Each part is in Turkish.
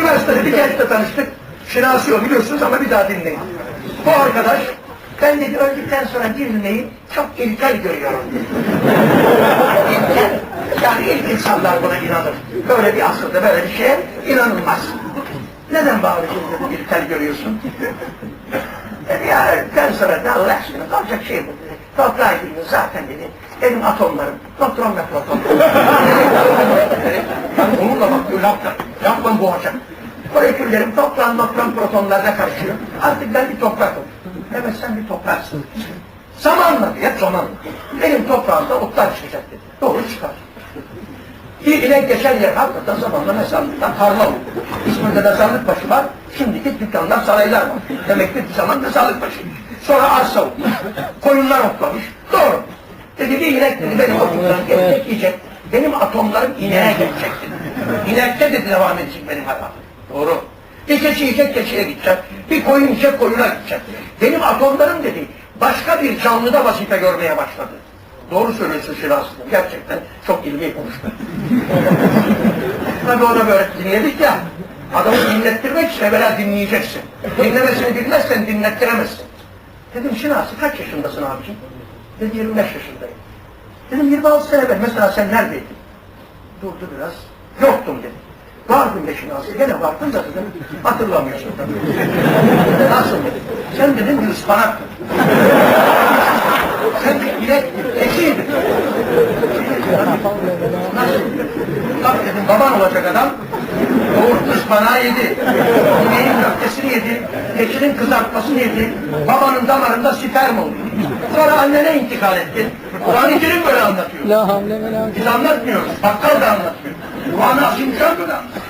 üniversitede bir gençle tanıştık. Şinasi o biliyorsunuz ama bir daha dinleyin. Bu arkadaş ben dedi öldükten sonra dirilmeyi çok ilkel görüyorum. ilkel. Yani ilk insanlar buna inanır. Böyle bir asılda böyle bir şeye inanılmaz. Neden bağırıyorsun dedi, ilkel görüyorsun? Dedi ya öldükten sonra da Allah aşkına şey bu. Toprağa giriyor zaten dedi. Benim atomlarım, nötron ve proton. yani onunla bakıyor, lafla, lafla boğacak. Moleküllerim toprağın nötron protonlarına karışıyor. Artık ben bir toprak oldum. Evet sen bir topraksın. Zamanla diye zamanla. Benim toprağımda otlar çıkacak dedi. Doğru çıkar. Bir inek geçen yer hakikaten zamanla mezarlıktan tarla oldu. İzmir'de mezarlık başı var. Şimdiki dükkanlar, saraylar var. Demek ki bir zaman mezarlık başı. Sonra arsa olmuş. Koyunlar otlamış. Doğru. Dedi bir inek dedi benim otumdan gelecek yiyecek. Benim atomlarım ineğe gelecek dedi. İnekte dedi devam edecek benim hayatım. Doğru. Bir keçi yiyecek keçiye gidecek. Bir koyun yiyecek koyuna gidecek. Benim atomlarım dedi başka bir canlıda vazife görmeye başladı. Doğru söylüyorsun Şiraz. Gerçekten çok ilmi konuştu. Tabii ona böyle dinledik ya. Adamı dinlettirmek için evvela dinleyeceksin. Dinlemesini bilmezsen dinlettiremezsin. Dedim Şinasi kaç yaşındasın abicim? Dedi 25 yaşındayım. Dedim 26 sene evvel mesela sen neredeydin? Durdu biraz. Yoktum dedi. Vardım be Şinasi. Gene vardın da dedim. Hatırlamıyorsun tabii. Nasıl dedim. Sen dedim bir ıspanaktın. Sen bir inek, ekiydin. Nasıl? Bak dedim baban olacak adam. Doğurtmuş bana yedi. Köftesini yedi. Keçinin kızartmasını yedi. Babanın damarında sperm oldu. Sonra annene intikal ettin. Kur'an-ı Kerim böyle anlatıyor. Biz anlatmıyoruz. Bakkal da anlatmıyor. Kur'an-ı da anlatıyor.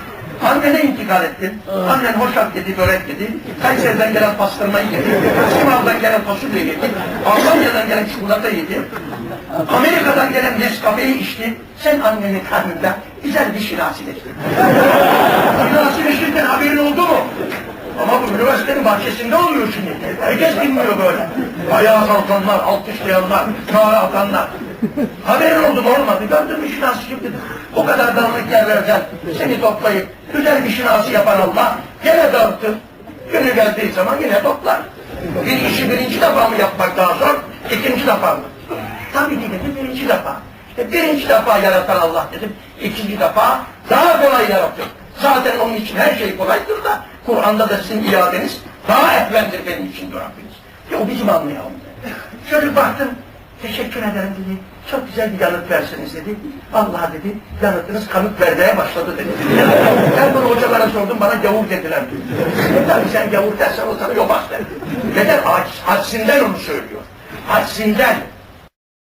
Annene intikal ettin. Annen hoşaf yedi, börek yedi. Kayseri'den gelen pastırmayı yedi. Simav'dan gelen fasulye yedi. Almanya'dan gelen çikolata yedi. Amerika'dan gelen Nescafe'yi içti. Sen annenin karnında güzel bir şinasileştin. Şinasileşirken haberin oldu mu? Ama bu üniversitenin bahçesinde oluyor şimdi. Herkes dinliyor böyle. Ayağa kalkanlar, alkışlayanlar, çağrı atanlar. Haberin oldu mu olmadı. Gördün mü şinasi dedim. O kadar dağınık yerlerden seni toplayıp güzel bir şinasi yapan Allah gene dağıttı. Günü geldiği zaman yine toplar. Bir işi birinci defa mı yapmak daha zor, ikinci defa mı? Tabii ki dedim birinci defa. İşte birinci defa yaratan Allah dedim. İkinci defa daha kolay yaratıyor. Zaten onun için her şey kolaydır da Kur'an'da da sizin iadeniz daha ehvendir benim için Rabbiniz. Ya o bizim anlayalım. Şöyle baktım, teşekkür ederim dedi. Çok güzel bir yanıt verseniz dedi. Allah dedi, yanıtınız kanıt vermeye başladı dedi. ben bunu hocalara sordum, bana gavur dediler. Tabii sen gavur dersen o sana yobaz der. Neden? Aç, açsinden onu söylüyor. Açsinden.